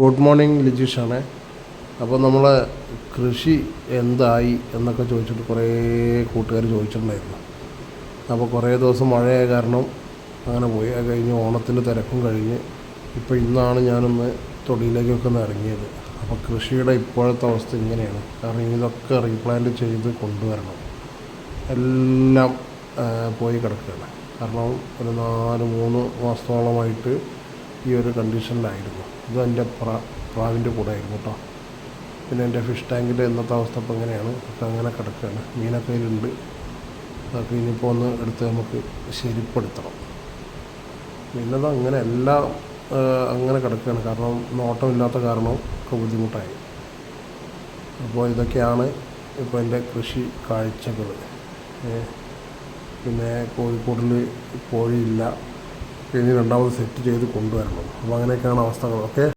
Good morning ലിജീഷാണ്. അപ്പോൾ നമ്മൾ കൃഷി എന്തായി എന്നൊക്കെ ചോദിച്ചിട്ട് കുറേ കൂട്ടുകാർ ചോദിച്ചിട്ടുണ്ടായിരുന്നു. അപ്പോൾ കുറേ ദിവസം മഴയായ കാരണം അങ്ങനെ പോയി. അത് കഴിഞ്ഞ് ഓണത്തിന്റെ തിരക്കും കഴിഞ്ഞ് ഇപ്പോൾ ഇന്നാണ് ഞാനൊന്ന് തൊടിയിലേക്കൊക്കെ ഒന്ന് ഇറങ്ങിയത്. അപ്പോൾ കൃഷിയുടെ ഇപ്പോഴത്തെ അവസ്ഥ ഇങ്ങനെയാണ്. കാരണം ഇതൊക്കെ റീപ്ലാന്റ് ചെയ്ത് കൊണ്ടുവരണം. എല്ലാം പോയി കിടക്കുകയാണ്. കാരണം ഒരു നാല് മൂന്ന് മാസത്തോളമായിട്ട് ഈ ഒരു കണ്ടീഷനിലായിരുന്നു. ഇത് എന്റെ പ്രാ പ്രാവിന്റെ കൂടെ ആയിരുന്നു കേട്ടോ പിന്നെ എന്റെ ഫിഷ് ടാങ്കിന്റെ ഇന്നത്തെ അവസ്ഥ ഇപ്പോൾ എങ്ങനെയാണ് ഒക്കെ അങ്ങനെ കിടക്കുകയാണ് മീനൊക്കെ ഉണ്ട് അതൊക്കെ ഇനിയിപ്പോൾ ഒന്ന് എടുത്ത് നമുക്ക് ശരിപ്പെടുത്തണം. പിന്നെ അത് അങ്ങനെ എല്ലാം അങ്ങനെ കിടക്കുകയാണ് കാരണം നോട്ടമില്ലാത്ത കാരണം ഒക്കെ ബുദ്ധിമുട്ടായി. അപ്പോൾ ഇതൊക്കെയാണ് ഇപ്പോൾ എന്റെ കൃഷി കാഴ്ചകൾ. പിന്നെ കോഴിക്കോടിൽ കോഴിയില്ല ഇനി രണ്ടാമത് സെറ്റ് ചെയ്ത് കൊണ്ടുവരണം. അപ്പോൾ അങ്ങനെയൊക്കെയാണ് അവസ്ഥകൾ ഓക്കെ